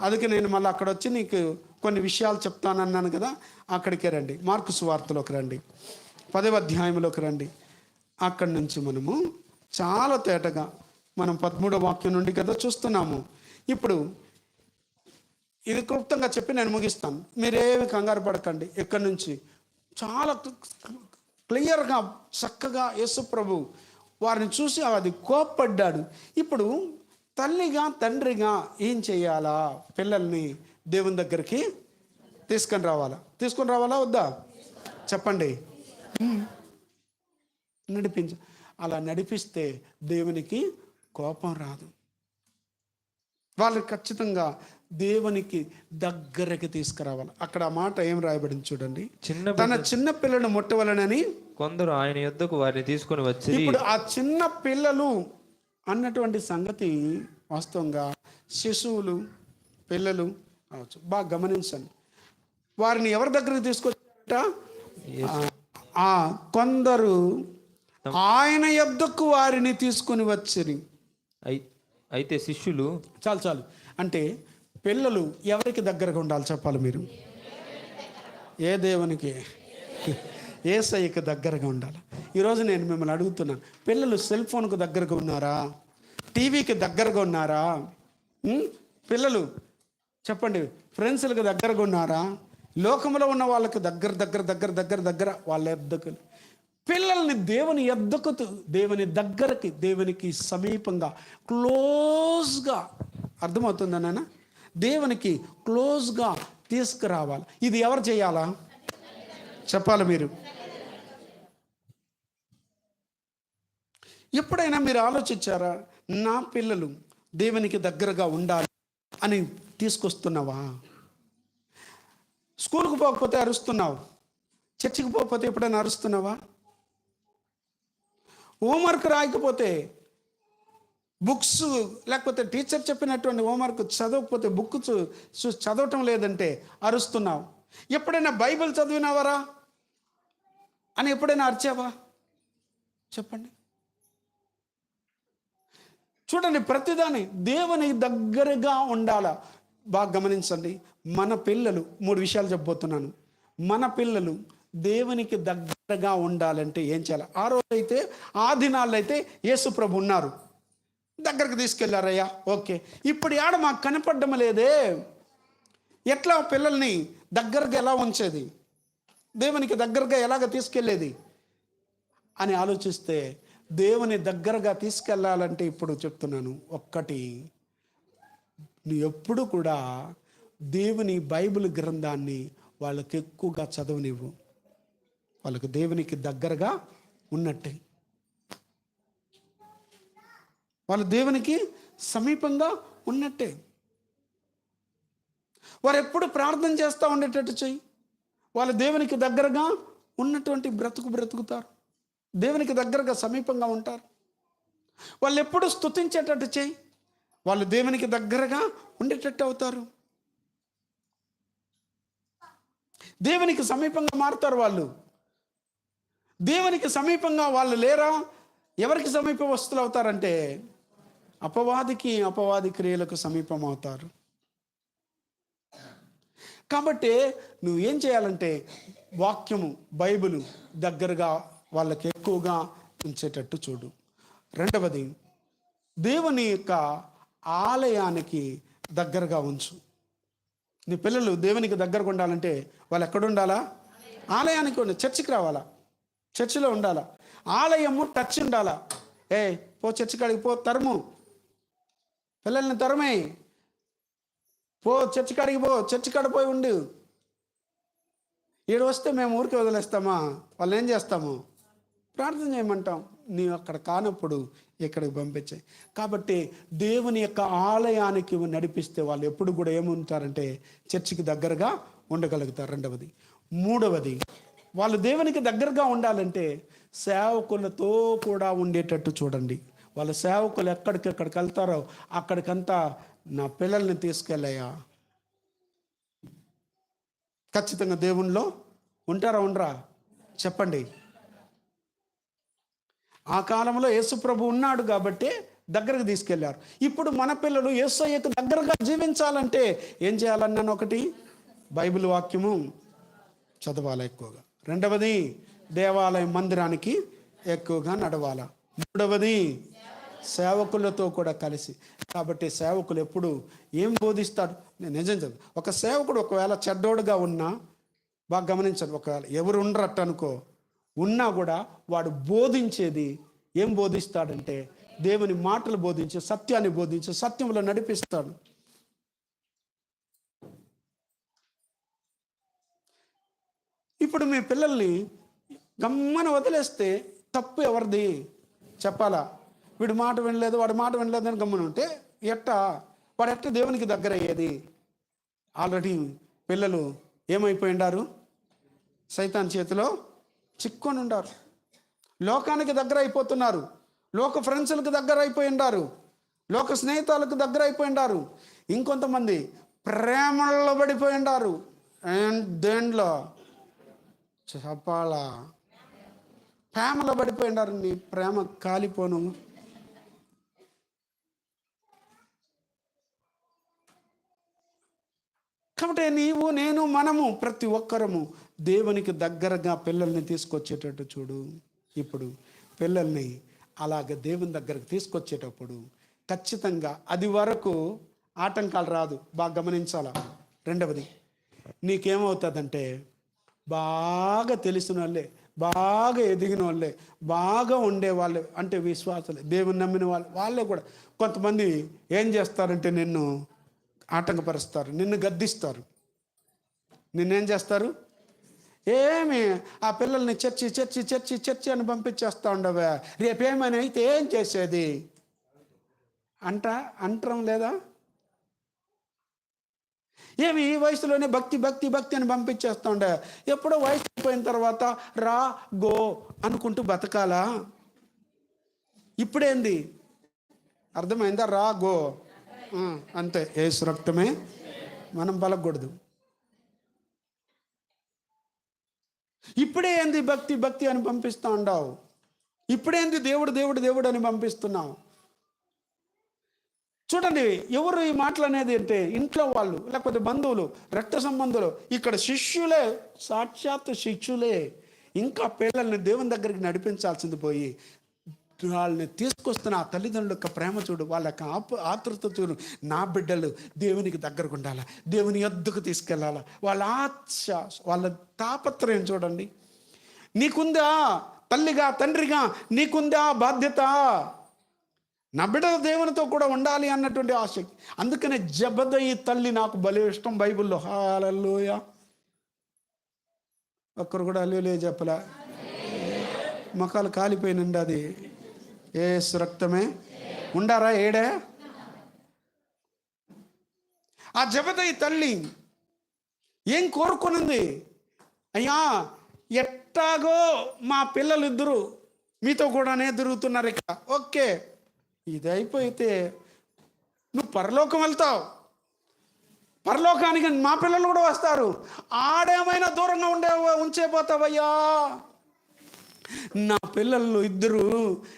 అందుకే నేను మళ్ళీ అక్కడ వచ్చి నీకు కొన్ని విషయాలు చెప్తానన్నాను కదా అక్కడికే రండి. మార్కు సువార్తలోకి రండి. పదవ అధ్యాయంలోకి రండి. అక్కడి నుంచి మనము చాలా తేటగా మనం పదమూడో వాక్యం నుండి కదా చూస్తున్నాము. ఇప్పుడు ఇది క్లుప్తంగా చెప్పి నేను ముగిస్తాను. మీరేమి కంగారు పడకండి. ఎక్కడి నుంచి? చాలా క్లియర్గా చక్కగా యేసు ప్రభు వారిని చూసి అది కోప్పడ్డాడు. ఇప్పుడు తల్లిగా తండ్రిగా ఏం చేయాలా? పిల్లల్ని దేవుని దగ్గరికి తీసుకొని రావాలా? తీసుకొని రావాలా వద్దా? చెప్పండి. నడిపించ అలా నడిపిస్తే దేవునికి కోపం రాదు. వాళ్ళు ఖచ్చితంగా దేవునికి దగ్గరకి తీసుకురావాలి. అక్కడ ఆ మాట ఏం రాయబడింది చూడండి. చిన్న తన చిన్న పిల్లను ముట్టవలనని కొందరు ఆయన యొద్దకు వారిని తీసుకొని వచ్చి ఇప్పుడు ఆ చిన్న పిల్లలు అన్నటువంటి సంగతి వాస్తవంగా శిశువులు పిల్లలు కావచ్చు బాగా గమనించండి. వారిని ఎవరి దగ్గరికి తీసుకొచ్చారట? ఆ- కొందరు ఆయన యొద్దకు వారిని తీసుకుని వచ్చిరి. అయి- అయితే శిష్యులు చాలు చాలు. అంటే పిల్లలు ఎవరికి దగ్గరగా ఉండాలి చెప్పాలి మీరు? ఏ దేవునికి? ఏసఐకి దగ్గరగా ఉండాలి. ఈరోజు నేను మిమ్మల్ని అడుగుతున్నాను పిల్లలు సెల్ ఫోన్కు దగ్గరగా ఉన్నారా? టీవీకి దగ్గరగా ఉన్నారా? పిల్లలు చెప్పండి ఫ్రెండ్స్లకు దగ్గరగా ఉన్నారా? లోకంలో ఉన్న వాళ్ళకి దగ్గర దగ్గర దగ్గర దగ్గర దగ్గర వాళ్ళ ఎద్దకు. పిల్లల్ని దేవుని ఎద్దకు దేవుని దగ్గరకి దేవునికి సమీపంగా క్లోజ్గా అర్థమవుతుందా నాన్న? దేవునికి క్లోజ్గా తీసుకురావాలి. ఇది ఎవరు చేయాలా? చెప్పాలి మీరు. ఎప్పుడైనా మీరు ఆలోచించారా నా పిల్లలు దేవునికి దగ్గరగా ఉండాలి అని తీసుకొస్తున్నావా? స్కూల్కి పోకపోతే అరుస్తున్నావు. చర్చికి పోకపోతే ఎప్పుడైనా అరుస్తున్నావా? హోంవర్క్ రాయకపోతే బుక్స్ లేకపోతే టీచర్ చెప్పినటువంటి హోంవర్క్ చదవకపోతే బుక్ చదవటం లేదంటే అరుస్తున్నావు. ఎప్పుడైనా బైబిల్ చదివినావరా? అని ఎప్పుడైనా అరిచావా? చెప్పండి. చూడండి ప్రతిదాని దేవుని దగ్గరగా ఉండాల? బాగా గమనించండి. మన పిల్లలు మూడు విషయాలు చెప్పబోతున్నాను. మన పిల్లలు దేవునికి దగ్గరగా ఉండాలంటే ఏం చేయాలి? ఆ రోజైతే ఆ దినాల్లో అయితే యేసు ప్రభు ఉన్నారు. దగ్గరకు తీసుకెళ్ళారయ్యా. ఓకే. ఇప్పుడు ఆడ మాకు కనపడడం లేదే. ఎట్లా పిల్లల్ని దగ్గరగా ఎలా ఉంచేది? దేవునికి దగ్గరగా ఎలాగ తీసుకెళ్ళేది? అని ఆలోచిస్తే దేవుని దగ్గరగా తీసుకెళ్ళాలంటే ఇప్పుడు చెప్తున్నాను. ఒక్కటి నువ్వు ఎప్పుడు కూడా దేవుని బైబిల్ గ్రంథాన్ని వాళ్ళకి ఎక్కువగా చదవనివ్వు. వాళ్ళకు దేవునికి దగ్గరగా ఉన్నట్టే. వాళ్ళు దేవునికి సమీపంగా ఉన్నట్టే. వారు ఎప్పుడు ప్రార్థన చేస్తూ ఉండేటట్టు చెయ్యి. వాళ్ళు దేవునికి దగ్గరగా ఉన్నటువంటి బ్రతుకు బ్రతుకుతారు. దేవునికి దగ్గరగా సమీపంగా ఉంటారు. వాళ్ళు ఎప్పుడు స్తుతించేటట్టు చేయి వాళ్ళు దేవునికి దగ్గరగా ఉండేటట్టు అవుతారు. దేవునికి సమీపంగా మారుతారు వాళ్ళు. దేవునికి సమీపంగా వాళ్ళు లేరా? ఎవరికి సమీప వస్తువులు అవుతారంటే అపవాదికి అపవాది క్రియలకు సమీపం అవుతారు. కాబట్టి నువ్వు ఏం చేయాలంటే వాక్యము బైబిల్ దగ్గరగా వాళ్ళకి ఎక్కువగా ఉంచేటట్టు చూడు. రెండవది దేవుని యొక్క ఆలయానికి దగ్గరగా ఉంచు. నీ పిల్లలు దేవునికి దగ్గరగా ఉండాలంటే వాళ్ళు ఎక్కడ ఉండాలా? ఆలయానికి ఉండి చర్చికి రావాలా? చర్చిలో ఉండాలా? ఆలయము టచ్ ఉండాలా? ఏ పో చర్చి కాడికి పో తరుము. పిల్లల్ని తరమే పో చర్చి కాడికి పో చర్చి కాడ పోయి ఉండు. ఈడు వస్తే మేము ఊరికి వదిలేస్తామా? వాళ్ళు ఏం చేస్తాము? ప్రార్థన చేయమంటాం. నీవు అక్కడ కానప్పుడు ఇక్కడికి పంపించాయి కాబట్టి దేవుని యొక్క ఆలయానికి నడిపిస్తే వాళ్ళు ఎప్పుడు కూడా ఏముంటారంటే చర్చికి దగ్గరగా ఉండగలుగుతారు. రెండవది. మూడవది వాళ్ళు దేవునికి దగ్గరగా ఉండాలంటే సేవకులతో కూడా ఉండేటట్టు చూడండి. వాళ్ళ సేవకులు ఎక్కడికెక్కడికి వెళ్తారో అక్కడికంతా నా పిల్లల్ని తీసుకెళ్ళాయా ఖచ్చితంగా దేవుణ్ణిలో ఉంటారా ఉండరా? చెప్పండి. ఆ కాలంలో యేసుప్రభు ఉన్నాడు కాబట్టి దగ్గరకు తీసుకెళ్ళారు ఇప్పుడు మన పిల్లలు యేసయ్యకు దగ్గరగా జీవించాలంటే ఏం చేయాలన్నాను ఒకటి? బైబిల్ వాక్యము చదవాలి ఎక్కువగా? రెండవది దేవాలయం మందిరానికి ఎక్కువగా నడవాలా? మూడవది సేవకులతో కూడా కలిసి. కాబట్టి సేవకులు ఎప్పుడు ఏం బోధిస్తాడు నేను నిజం చెప్పు ఒక సేవకుడు ఒకవేళ చెడ్డోడుగా ఉన్నా బాగా గమనించండి ఒకవేళ ఎవరు ఉండరట్టు అనుకో ఉన్నా కూడా వాడు బోధించేది ఏం బోధిస్తాడంటే దేవుని మాటలు బోధించి సత్యాన్ని బోధించి సత్యంలో నడిపిస్తాడు. ఇప్పుడు మీ పిల్లల్ని గమ్మన వదిలేస్తే తప్పు ఎవరిది? చెప్పాలా? వీడి మాట వినలేదు వాడి మాట వినలేదు అని గమ్మన ఉంటే ఎట్టా? వాడు ఎట్ట దేవునికి దగ్గర అయ్యేది? ఆల్రెడీ పిల్లలు ఏమైపోయి ఉండారు సైతాన్ చేతిలో చిక్కొని ఉండారు. లోకానికి దగ్గర అయిపోతున్నారు. లోక ఫ్రెండ్స్లకు దగ్గర అయిపోయి ఉండారు లోక స్నేహితులకు దగ్గర అయిపోయి ఉండారు ఇంకొంతమంది ప్రేమల్లో పడిపోయి ఉండారు అండ్ దేంట్లో? చెప్పాలా? ప్రేమలో పడిపోయి ఉండారు నీ ప్రేమ కాలిపోను. కాబట్టి నీవు నేను మనము ప్రతి ఒక్కరము దేవునికి దగ్గరగా పిల్లల్ని తీసుకొచ్చేటట్టు చూడు. ఇప్పుడు పిల్లల్ని అలాగ దేవుని దగ్గరకు తీసుకొచ్చేటప్పుడు ఖచ్చితంగా అది వరకు ఆటంకాలు రాదు. బాగా గమనించాలా? రెండవది నీకేమవుతుందంటే బాగా తెలిసిన వాళ్ళే బాగా ఎదిగిన వాళ్ళే బాగా ఉండే వాళ్ళే అంటే విశ్వాసాలే. దేవుని నమ్మిన వాళ్ళు వాళ్ళే కూడా. కొంతమంది ఏం చేస్తారంటే నిన్ను ఆటంకపరుస్తారు. నిన్ను గద్దిస్తారు. నిన్నేం చేస్తారు? ఏమి? ఆ పిల్లల్ని చర్చి చర్చి చర్చి చర్చి అని పంపించేస్తా ఉండవే. రేపేమని అయితే ఏం చేసేది? అంట అంటరం లేదా? ఏమి? ఈ వయసులోనే భక్తి భక్తి భక్తి అని పంపించేస్తా ఉండే. ఎప్పుడో వయసు అయిపోయిన తర్వాత రా గో అనుకుంటూ బతకాలా? ఇప్పుడేంది? అర్థమైందా? రా గో. అంతే. ఏసు రక్తమే మనం పలకూడదు. ఇప్పుడే ఏంది భక్తి భక్తి అని పంపిస్తూ ఉండవు. ఇప్పుడేంది దేవుడు దేవుడు దేవుడు అని పంపిస్తున్నావు. చూడండి ఎవరు ఈ మాటలు అనేది అంటే ఇంట్లో వాళ్ళు లేకపోతే బంధువులు రక్త సంబంధులు ఇక్కడ శిష్యులే సాక్షాత్ శిష్యులే. ఇంకా పిల్లల్ని దేవుని దగ్గరికి నడిపించాల్సింది పోయి వాళ్ళని తీసుకొస్తున్న ఆ తల్లిదండ్రుల యొక్క ప్రేమ చూడు వాళ్ళ యొక్క ఆపు ఆతృత చూడు. నా బిడ్డలు దేవునికి దగ్గరకు ఉండాలా? దేవుని ఎద్దుకు తీసుకెళ్ళాలా వాళ్ళ ఆశ వాళ్ళ తాపత్రయం చూడండి. నీకుందా తల్లిగా తండ్రిగా? నీకుందా బాధ్యత? నా బిడ్డ దేవునితో కూడా ఉండాలి అన్నటువంటి ఆసక్తి అందుకనే జబదయి తల్లి నాకు భలే ఇష్టం బైబిల్లో. హాలలోయ. ఒక్కరు కూడా అల్లులే చెప్పలా? మొఖాలు కాలిపోయినండి అది ఏ రక్తమే ఉండారా? ఏడే? ఆ జబదయ్య తల్లి ఏం కోరుకునింది? అయ్యా ఎట్టాగో మా పిల్లలు ఇద్దరు మీతో కూడానే తిరుగుతున్నారు ఇక. ఓకే ఇది నువ్వు పరలోకం వెళ్తావు. పరలోకానికి మా పిల్లలు కూడా వస్తారు. ఆడేమైనా దూరంగా ఉండే ఉంచేపోతావయ్యా నా పిల్లలు ఇద్దరు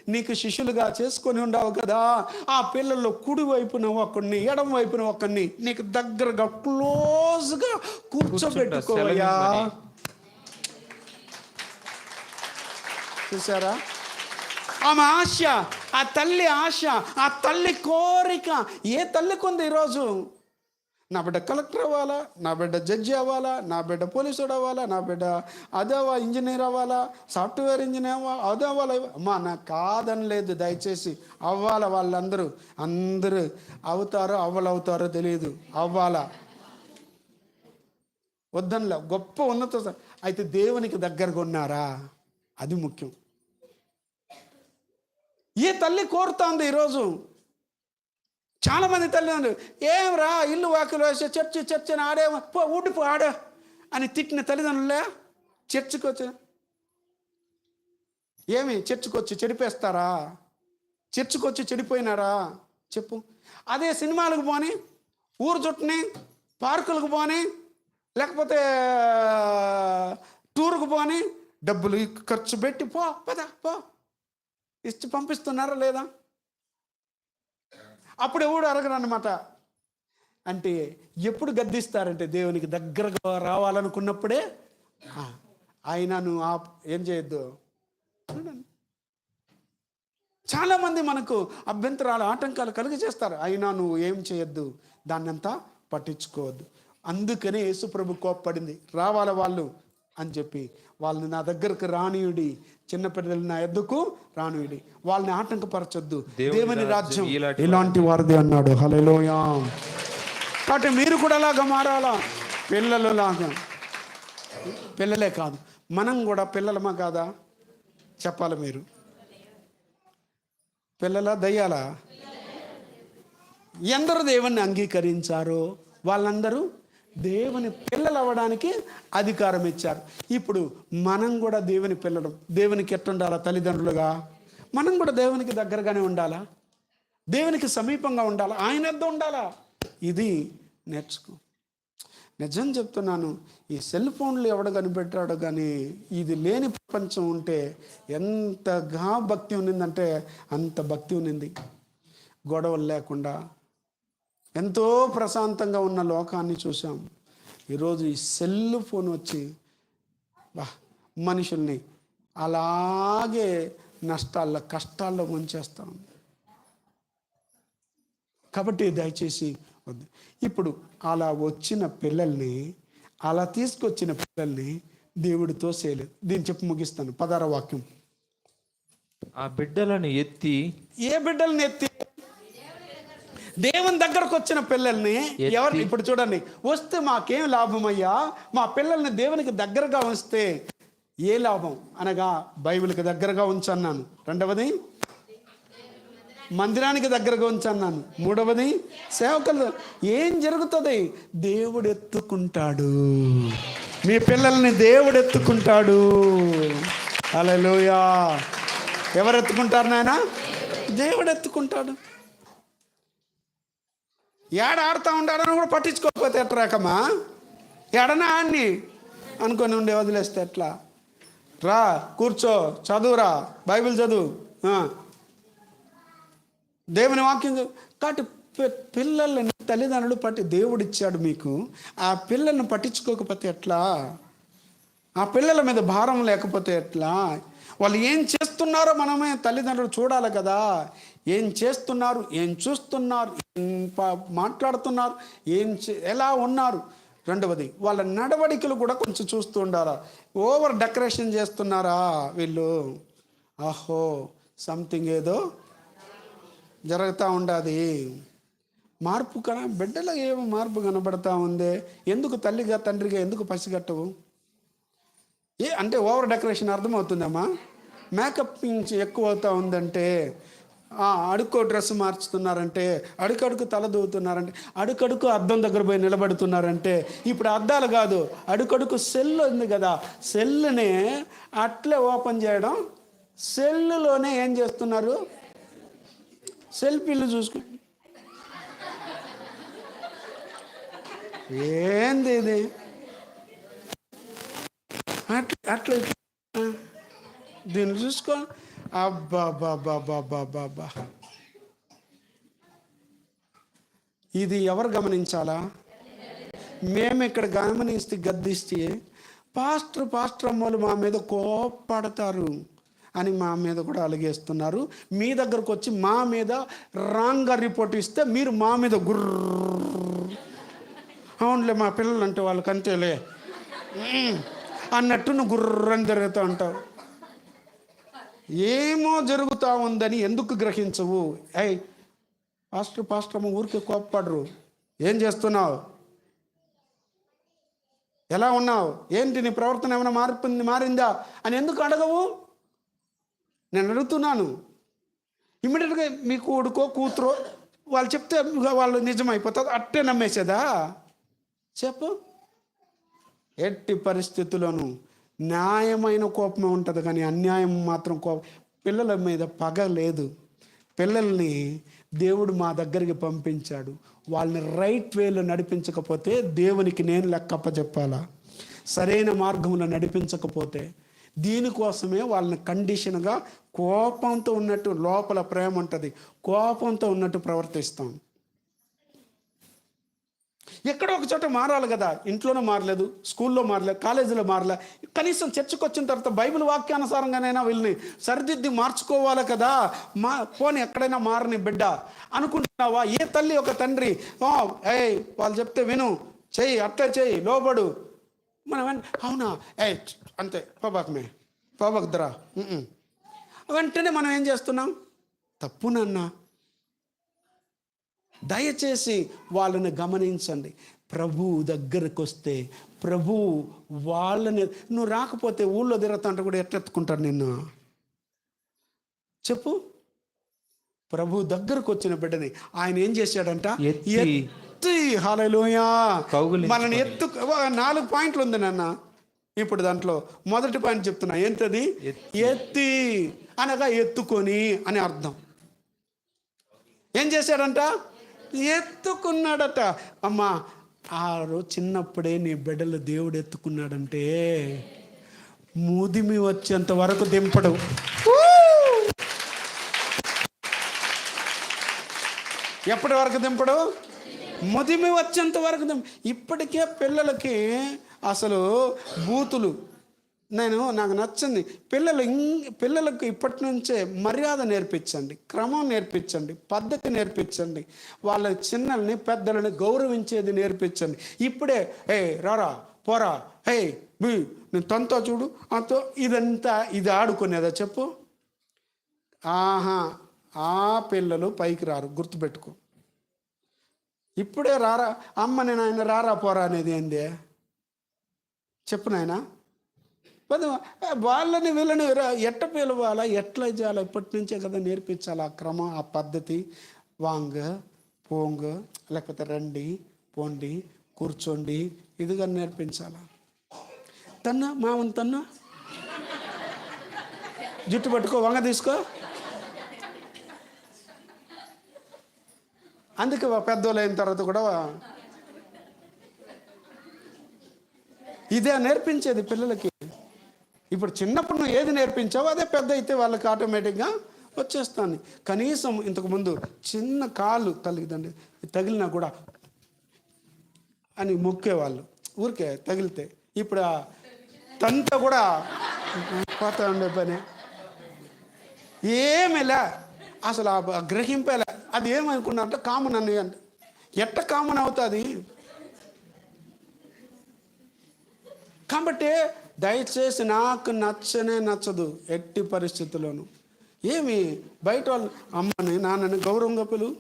నీకు శిష్యులుగా చేసుకొని ఉండవు కదా. ఆ పిల్లల్లో కుడి వైపున ఒకరిని ఎడం వైపున ఒకరిని నీకు దగ్గరగా క్లోజ్గా కూర్చోబెట్టుకోవయ్యా. చూసారా ఆమె ఆశ ఆ తల్లి ఆశ ఆ తల్లి కోరిక ఏ తల్లికి ఉంది ఈరోజు? నా బిడ్డ కలెక్టర్ అవ్వాలా? నా బిడ్డ జడ్జి అవ్వాలా? నా బిడ్డ పోలీసుడు అవ్వాలా? నా బిడ్డ అదేవా ఇంజనీర్ అవ్వాలా? సాఫ్ట్వేర్ ఇంజనీర్ అవ్వా అదే అవ్వాలా అమ్మా నాకు కాదని లేదు దయచేసి. అవ్వాలా వాళ్ళందరూ? అందరూ అవుతారో అవ్వలవుతారో తెలియదు అవ్వాలా? వద్దనిలే గొప్ప ఉన్నత అయితే దేవునికి దగ్గరగా ఉన్నారా అది ముఖ్యం. ఏ తల్లి కోరుతోంది ఈరోజు? చాలామంది తల్లిదండ్రులు ఏం రా ఇల్లు వాకిలు వేసి చర్చి చర్చి అని ఆడే పో ఊడిపో ఆడే అని తిట్టిన తల్లిదండ్రులే చర్చికి వచ్చి ఏమి చర్చికి వచ్చి చెడిపేస్తారా? చర్చికి వచ్చి చెడిపోయినారా? చెప్పు. అదే సినిమాలకు పోని ఊరు చుట్టని పార్కులకు పోని లేకపోతే టూర్కు పోని డబ్బులు ఖర్చు పెట్టి పో పద పో. ఇచ్చి పంపిస్తున్నారా లేదా? అప్పుడు ఎవడు అడగరు అనమాట అంటే ఎప్పుడు గద్దిస్తారంటే దేవునికి దగ్గరగా రావాలనుకున్నప్పుడే ఆయన నువ్వు ఆ ఏం చేయొద్దు? చాలామంది మనకు అభ్యంతరాలు ఆటంకాలు కలిగి చేస్తారు అయినా నువ్వు ఏం చేయొద్దు? దాన్నంతా పట్టించుకోవద్దు. అందుకనే యేసుప్రభు కోప్పడింది. రావాల వాళ్ళు అని చెప్పి వాళ్ళని నా దగ్గరకు రానియుడి చిన్నపిల్లలు నా ఎద్దుకు రానియుడి. వాళ్ళని ఆటంకపరచొద్దు. దేవుని రాజ్యం ఇలాంటి వారిది. అన్నాడు. హలోయా కాబట్టి మీరు కూడా అలాగా మారాలా? పిల్లలు లాగా. పిల్లలే కాదు. మనం కూడా పిల్లలమా కాదా? చెప్పాలి మీరు? పిల్లల దయ్యాలా? ఎందరు దేవుణ్ణి అంగీకరించారో వాళ్ళందరూ దేవుని పిల్లలు అవ్వడానికి అధికారం ఇచ్చారు. ఇప్పుడు మనం కూడా దేవుని పిల్లలు. దేవునికి ఎట్టుండాలా తల్లిదండ్రులుగా? మనం కూడా దేవునికి దగ్గరగానే ఉండాలా? దేవునికి సమీపంగా ఉండాలా? ఆయన ఎద్ద ఉండాలా? ఇది నేర్చుకో. నిజం చెప్తున్నాను ఈ సెల్ ఫోన్లు ఎవడు కనిపెట్టాడు కానీ ఇది లేని ప్రపంచం ఉంటే ఎంతగా భక్తి ఉన్నిందంటే అంత భక్తి ఉన్నింది. గొడవలు లేకుండా ఎంతో ప్రశాంతంగా ఉన్న లోకాన్ని చూసాం ఈరోజు ఈ సెల్ ఫోన్ వచ్చి బా మనుషుల్ని అలాగే నష్టాల్లో కష్టాల్లో ముంచేస్తాం. కాబట్టి దయచేసి వద్దు. ఇప్పుడు అలా వచ్చిన పిల్లల్ని అలా తీసుకొచ్చిన పిల్లల్ని దేవుడితో చేయలేదు. దీన్ని చెప్పి ముగిస్తాను. పదార వాక్యం. ఆ బిడ్డలను ఎత్తి ఏ బిడ్డల్ని ఎత్తి దేవుని దగ్గరకు వచ్చిన పిల్లల్ని ఎవరు ఇప్పుడు చూడండి. వస్తే మాకేం లాభం అయ్యా మా పిల్లల్ని దేవునికి దగ్గరగా ఉంచితే ఏ లాభం? అనగా బైబిల్కి దగ్గరగా ఉంచన్నాను. రెండవది మందిరానికి దగ్గరగా ఉంచన్నాను. మూడవది సేవకులు ఏం జరుగుతుంది? దేవుడు ఎత్తుకుంటాడు. మీ పిల్లల్ని దేవుడు ఎత్తుకుంటాడు. అలలోయా ఎవరు ఎత్తుకుంటారు నాయన? దేవుడు ఎత్తుకుంటాడు. ఏడ ఆడుతూ ఉంటాడని కూడా పట్టించుకోకపోతే ఎట్రాకమ్మా ఎడనా ఆడిని? అనుకొని ఉండి వదిలేస్తే ఎట్లా? రా కూర్చో చదువురా బైబిల్ చదువు. ఆ. దేవుని వాక్యం కాబట్టి పిల్లల్ని తల్లిదండ్రులు పట్టి దేవుడు ఇచ్చాడు మీకు. ఆ పిల్లల్ని పట్టించుకోకపోతే ఎట్లా? ఆ పిల్లల మీద భారం లేకపోతే ఎట్లా? వాళ్ళు ఏం చేస్తున్నారో మనమే తల్లిదండ్రులు చూడాలి కదా. ఏం చేస్తున్నారు? ఏం చూస్తున్నారు? ఏం మాట్లాడుతున్నారు? ఏం చే- ఎలా ఉన్నారు? రెండవది వాళ్ళ నడవడికలు కూడా కొంచెం చూస్తూ ఉండాలా? ఓవర్ డెకరేషన్ చేస్తున్నారా వీళ్ళు? ఆహో సంథింగ్ ఏదో జరుగుతూ ఉండాది. మార్పు కన బిడ్డలో ఏమో మార్పు కనబడతా ఉంది. ఎందుకు తల్లిగా తండ్రిగా ఎందుకు పసిగట్టవు? ఏ అంటే ఓవర్ డెకరేషన్ అర్థమవుతుందమ్మా? మేకప్ నుంచి ఎక్కువ అవుతా ఉందంటే అడుక్కో డ్రెస్ మార్చుతున్నారంటే అడుకడుకు తల దూవుతున్నారంటే అడుకడుకు అద్దం దగ్గర పోయి నిలబడుతున్నారంటే ఇప్పుడు అద్దాలు కాదు అడుకడుకు సెల్ ఉంది కదా సెల్ని అట్లే ఓపెన్ చేయడం సెల్లులోనే ఏం చేస్తున్నారు? సెల్ఫీలు చూసుకు. ఏంది ఇది? అట్లా అట్లా. దీన్ని చూసుకో. అబ్బా ఇది ఎవరు గమనించాలా? మేము ఇక్కడ గమనిస్తే గద్దిస్తే పాస్టర్ పాస్టర్ అమ్మలు మా మీద కోప్పడతారు అని మా మీద కూడా అలిగేస్తున్నారు. మీ దగ్గరకు వచ్చి మా మీద రాంగ్గా రిపోర్ట్ ఇస్తే మీరు మా మీద గుర్ర. అవునులే మా పిల్లలు అంటే వాళ్ళకి అంతేలే అన్నట్టు నువ్వు గుర్రని తిరుగుతూ ఉంటావు. ఏమో జరుగుతూ ఉందని ఎందుకు గ్రహించవు? అయ్ పాస్టర్ పాస్టర్ ఊరికే కోప్పడరు. ఏం చేస్తున్నావు? ఎలా ఉన్నావు? ఏంటి నీ ప్రవర్తన ఏమైనా మారిపోయింది మారిందా? అని ఎందుకు అడగవు? నేను అడుగుతున్నాను. ఇమ్మీడియట్గా మీ కొడుకో కూతురో వాళ్ళు చెప్తే వాళ్ళు నిజమైపోతుంది అట్టే నమ్మేసేదా? చెప్పు. ఎట్టి పరిస్థితుల్లోనూ న్యాయమైన కోపమే ఉంటుంది కానీ అన్యాయం మాత్రం కోపం. పిల్లల మీద పగ లేదు. పిల్లల్ని దేవుడు మా దగ్గరికి పంపించాడు. వాళ్ళని రైట్ వేలో నడిపించకపోతే దేవునికి నేను లెక్కప్ప చెప్పాలా సరైన మార్గంలో నడిపించకపోతే దీనికోసమే వాళ్ళని కండిషన్గా కోపంతో ఉన్నట్టు లోపల ప్రేమ ఉంటుంది. కోపంతో ఉన్నట్టు ప్రవర్తిస్తాం. ఎక్కడో ఒక చోట మారాలి కదా. ఇంట్లోనే మారలేదు స్కూల్లో మారలేదు కాలేజీలో మారలే. కనీసం చర్చకు వచ్చిన తర్వాత బైబిల్ వాక్యానుసారంగానైనా వీళ్ళని సరిదిద్ది మార్చుకోవాలి కదా. మా పోనీ ఎక్కడైనా మారని బిడ్డ అనుకుంటున్నావా? ఏ తల్లి ఒక తండ్రి "ఆ, ఏయ్ వాళ్ళు చెప్తే విను చెయ్యి అట్లా చెయ్యి లోబడు. మనం అవునా? ఏ అంతే పోబాకమే పోబాకుదరా వెంటనే మనం ఏం చేస్తున్నాం? తప్పునన్నా దయచేసి వాళ్ళని గమనించండి. ప్రభు దగ్గరకు వస్తే ప్రభు వాళ్ళని నువ్వు రాకపోతే ఊళ్ళో తిరుగుతుంటే కూడా ఎట్టెత్తుకుంటారు నిన్ను? చెప్పు. ప్రభు దగ్గరకు వచ్చిన బిడ్డని ఆయన ఏం చేశాడంట? ఎత్తి. కౌగిలించుకొని. మనని ఎత్తు నాలుగు పాయింట్లు ఉంది నాన్న. ఇప్పుడు దాంట్లో మొదటి పాయింట్ చెప్తున్నా. ఏంటది? ఎత్తి. అనగా ఎత్తుకొని అని అర్థం. ఏం చేశాడంట? ఎత్తుకున్నాడట. అమ్మా ఆ రోజు చిన్నప్పుడే నీ బిడ్డలు దేవుడు ఎత్తుకున్నాడంటే ముదిమి వచ్చేంత వరకు దింపడు. ఎప్పటి వరకు దింపడు? ముదిమి వచ్చేంత వరకు దింప. ఇప్పటికే పిల్లలకి అసలు బూతులు నేను నాకు నచ్చింది. పిల్లలు ఇం- పిల్లలకు ఇప్పటి నుంచే మర్యాద నేర్పించండి క్రమం నేర్పించండి పద్ధతి నేర్పించండి. వాళ్ళ చిన్నల్ని పెద్దలని గౌరవించేది నేర్పించండి. ఇప్పుడే ఏ రారా పోరా హే బీ నేను తనతో చూడు అంతో ఇదంతా ఇది ఆడుకునేదా చెప్పు? ఆహా ఆ పిల్లలు పైకి రారు గుర్తుపెట్టుకో. ఇప్పుడే రారా అమ్మ నేను ఆయన రారా పోరా అనేది ఏంది? చెప్పు నాయనా. వాళ్ళని వీళ్ళని ఎట్ట పిలవాలా ఎట్లా చేయాలా? ఎప్పటి నుంచే కదా నేర్పించాలి ఆ క్రమం ఆ పద్ధతి? వాంగ పోంగ్ లేకపోతే రండి పోండి కూర్చోండి ఇదిగా నేర్పించాలా? తన్నా మామని తన్నా. జుట్టు పట్టుకో వంగ తీసుకో. అందుకే పెద్దోళ్ళు అయిన తర్వాత కూడా ఇదే నేర్పించేది పిల్లలకి. ఇప్పుడు చిన్నప్పుడు నువ్వు ఏది నేర్పించావో అదే పెద్ద అయితే వాళ్ళకి ఆటోమేటిక్గా వచ్చేస్తాను కనీసం ఇంతకుముందు చిన్న కాలు తగిలిదండి. తగిలినా కూడా అని మొక్కేవాళ్ళు. ఊరికే తగిలితే. ఇప్పుడు ఆ తంత కూడా పోతా ఉండే పని ఏమిలా అసలు ఆ గ్రహింపేలా అది ఏమనుకున్నా అంటే కామన్ అని అంటే. ఎట్ట కామన్ అవుతుంది? కాబట్టి దయచేసి నాకు నచ్చనే నచ్చదు ఎట్టి పరిస్థితుల్లోనూ. ఏమి బయట వాళ్ళు అమ్మని నాన్నని గౌరవంగా పిలు.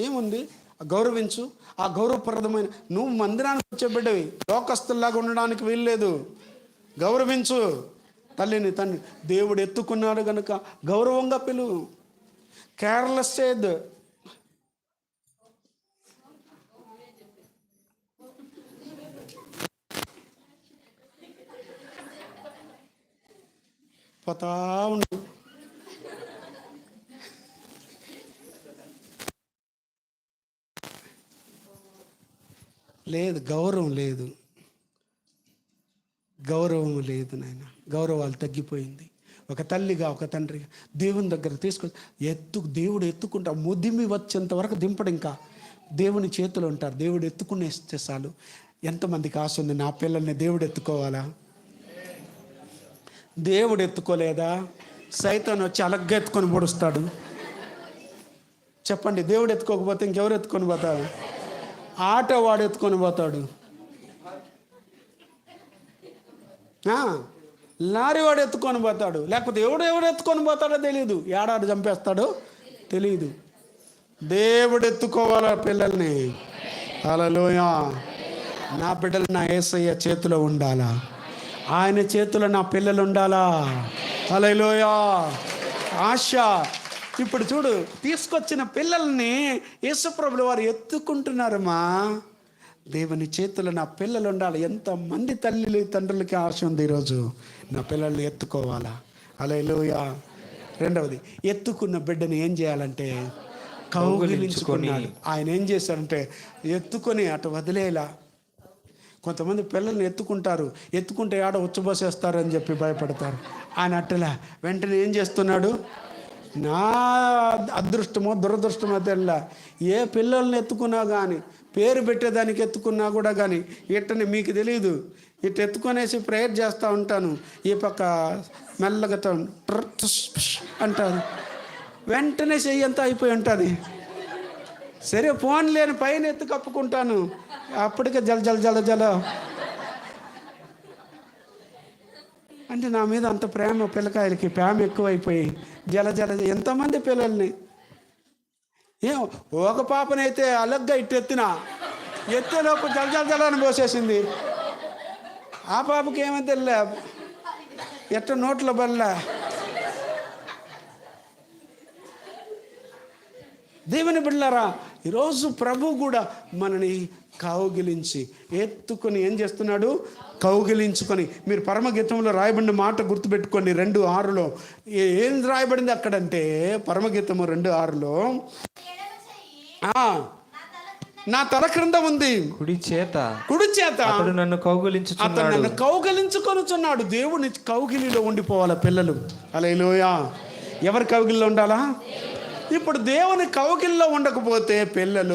ఏముంది? గౌరవించు. ఆ గౌరవప్రదమైన నువ్వు మందిరానికి వచ్చే బిడ్డవి. లోకస్తుల్లాగా ఉండడానికి వీల్లేదు. గౌరవించు. తల్లిని తండ్రి దేవుడు ఎత్తుకున్నాడు కనుక గౌరవంగా పిలు. కేర్లెస్ చేయద్దు పోతా ఉండు. లేదు గౌరవం లేదు. గౌరవం లేదు నాయన. గౌరవాలు తగ్గిపోయింది. ఒక తల్లిగా ఒక తండ్రిగా దేవుని దగ్గర తీసుకొ ఎత్తు దేవుడు ఎత్తుకుంటా ముదిమి వచ్చేంత వరకు దింపడు ఇంకా. దేవుని చేతులు ఉంటారు. దేవుడు ఎత్తుకునేస్తే చాలు ఎంతమందికి ఆశ ఉంది? నా పిల్లల్ని దేవుడు ఎత్తుకోవాలా? దేవుడు ఎత్తుకోలేదా? సైతాన్ వచ్చి అలగ్గా ఎత్తుకొని పొడుస్తాడు. చెప్పండి దేవుడు ఎత్తుకోకపోతే ఇంకెవరు ఎత్తుకొని పోతాడు ఆటో వాడు ఎత్తుకొని పోతాడు. లారీ వాడు ఎత్తుకొని పోతాడు. లేకపోతే ఎవడు ఎవడు ఎత్తుకొని పోతాడో తెలియదు ఏడాడు చంపేస్తాడో తెలియదు దేవుడు ఎత్తుకోవాలా పిల్లల్ని? అలలోయ నా బిడ్డలు నా ఏసయ్య చేతిలో ఉండాలా? ఆయన చేతిలో నా పిల్లలు ఉండాలా అలలోయ ఆశ. ఇప్పుడు చూడు తీసుకొచ్చిన పిల్లల్ని యేసుప్రభులు వారు ఎత్తుకుంటున్నారమ్మా. దేవుని చేతుల్లో నా పిల్లలు ఉండాలి ఎంతమంది తల్లి తండ్రులకి ఆశ ఉంది ఈరోజు? నా పిల్లల్ని ఎత్తుకోవాలా? అలలోయ రెండవది ఎత్తుకున్న బిడ్డని ఏం చేయాలంటే కౌగిలించుకున్నాడు ఆయన ఏం చేశాడంటే ఎత్తుకొని అటు వదిలేలా. కొంతమంది పిల్లల్ని ఎత్తుకుంటారు. ఎత్తుకుంటే ఆడ ఉచ్చబోసేస్తారు అని చెప్పి భయపడతారు. ఆయన అట్టలా వెంటనే ఏం చేస్తున్నాడు? నా అదృష్టమో దురదృష్టమో తెల్ల. ఏ పిల్లల్ని ఎత్తుకున్నా కానీ పేరు పెట్టేదానికి ఎత్తుకున్నా కూడా కానీ ఇట్టని మీకు తెలియదు ఇటు ఎత్తుకొనేసి ప్రేయర్ చేస్తూ ఉంటాను. ఈ పక్క మెల్లగా తో- అంటారు. వెంటనే చెయ్యంతా అయిపోయి ఉంటుంది. సరే ఫోన్ లేని పైన ఎత్తు కప్పుకుంటాను. అప్పటికే జల జల జల జల. అంటే నా మీద అంత ప్రేమ పిల్లకాయలకి ప్రేమ ఎక్కువైపోయి జల జల ఎంతమంది పిల్లల్ని. ఏం ఒక పాపనైతే అలగ్గా ఇట్టు ఎత్తిన ఎత్తేలోపు జల జల జల అని పోసేసింది. ఆ పాపకి ఏమీ తెలియలే. ఎట్ట నోట్ల బల్ల దేవుని బిడ్డారా ఈరోజు ప్రభు కూడా మనని కౌగిలించి ఎత్తుకొని ఏం చేస్తున్నాడు? కౌగిలించుకొని. మీరు పరమగీతంలో రాయబడిన మాట గుర్తుపెట్టుకోండి. రెండు ఆరులో. ఏ- రాయబడింది అక్కడంటే పరమగీతము రెండు ఆరులో. ఆ, నా తల క్రింద ఉంది. కుడి చేత. కుడి చేత. అతడు నన్ను అతను కౌగులించుచున్నాడు నన్ను కౌగిలించుకొనుచున్నాడు. దేవుని కౌగిలిలో ఉండిపోవాలా పిల్లలు. అలైలోయా ఎవరి కౌగిలిలో ఉండాలా? ఇప్పుడు దేవుని కౌగిలిలో ఉండకపోతే పిల్లలు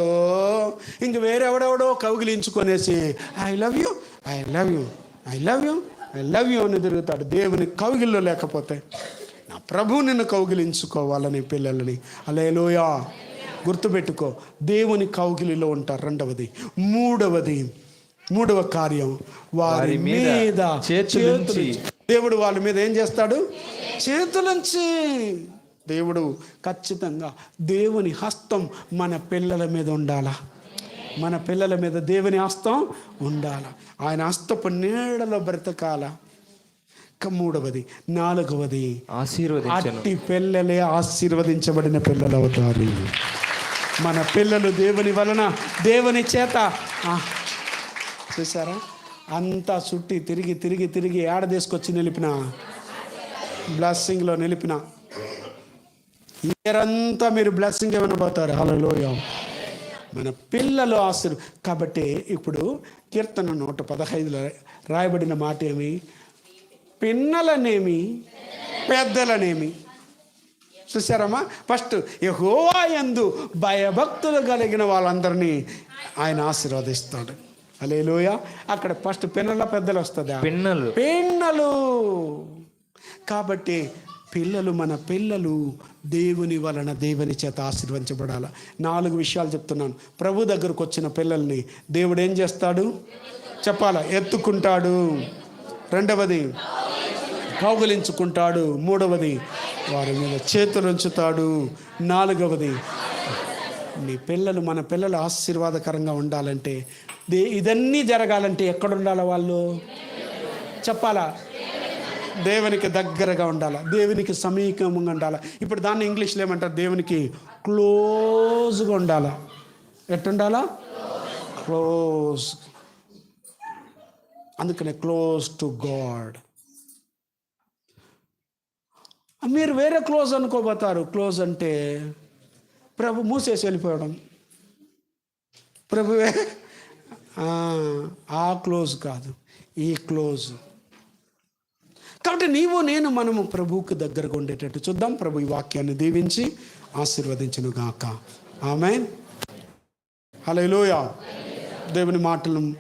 ఇంక వేరెవడెవడో కౌగిలించుకొనేసి I love you I love you I love you I love you అని తిరుగుతాడు దేవుని కౌగిల్లో లేకపోతే. నా ప్రభు నిన్ను కౌగిలించుకోవాలని పిల్లలని. అలేలోయా గుర్తుపెట్టుకో దేవుని కౌగిలిలో ఉంటారు. రెండవది మూడవది మూడవ కార్యం వారి మీద చేతులుంచి. దేవుడు వాళ్ళ మీద ఏం చేస్తాడు? చేతులుంచి. దేవుడు ఖచ్చితంగా దేవుని హస్తం మన పిల్లల మీద ఉండాలా? మన పిల్లల మీద దేవుని హస్తం ఉండాల? ఆయన హస్తపు నీడలో బ్రతకాల? మూడవది నాలుగవది అట్టి పిల్లలే ఆశీర్వదించబడిన పిల్లలు అవుతారు మన పిల్లలు దేవుని వలన దేవుని చేత చూసారా అంతా చుట్టి తిరిగి తిరిగి తిరిగి ఏడ తీసుకొచ్చి నిలిపిన? బ్లెస్సింగ్లో నిలిపిన? ఇయర్ అంతా మీరు బ్లెస్సింగ్ ఏమైనా పోతారు? హలోయ మన పిల్లలు ఆశీర్ కాబట్టి ఇప్పుడు కీర్తన నూట పదహైదులో రాయబడిన మాట ఏమి? పిన్నలనేమి? పెద్దలనేమి? చూసారమ్మా ఫస్ట్ యహోవా యందు భయభక్తులు కలిగిన వాళ్ళందరినీ ఆయన ఆశీర్వదిస్తాడు. అలేలోయ అక్కడ ఫస్ట్ పిన్నల పెద్దలు వస్తుందా? పిన్నలు. పిన్నలు. కాబట్టి పిల్లలు మన పిల్లలు దేవుని వలన దేవుని చేత ఆశీర్వదించబడాల? నాలుగు విషయాలు చెప్తున్నాను. ప్రభు దగ్గరకు వచ్చిన పిల్లల్ని దేవుడు ఏం చేస్తాడు? చెప్పాలా? ఎత్తుకుంటాడు. రెండవది కౌగులించుకుంటాడు. మూడవది వారి మీద చేతులు ఉంచుతాడు నాలుగవది నీ పిల్లలు మన పిల్లలు ఆశీర్వాదకరంగా ఉండాలంటే దే ఇదన్నీ జరగాలంటే ఎక్కడ ఉండాలి వాళ్ళు? చెప్పాలా? దేవునికి దగ్గరగా ఉండాలి? దేవునికి సమీపంగా ఉండాలి? ఇప్పుడు దాన్ని ఇంగ్లీష్లో ఏమంటారు? దేవునికి క్లోజ్గా ఉండాలి? ఎట్టుండాలా? క్లోజ్. అందుకనే క్లోజ్ టు గాడ్. మీరు వేరే క్లోజ్ అనుకోబోతారు. క్లోజ్ అంటే ప్రభు మూసేసి వెళ్ళిపోవడం. ప్రభువే ఆ క్లోజ్ కాదు. ఈ క్లోజ్. కాబట్టి నీవు నేను మనము ప్రభువుకు దగ్గరగా ఉండేటట్టు చూద్దాం. ప్రభు ఈ వాక్యాన్ని దీవించి ఆశీర్వదించను గాక. ఆమె హలో దేవుని మాటలు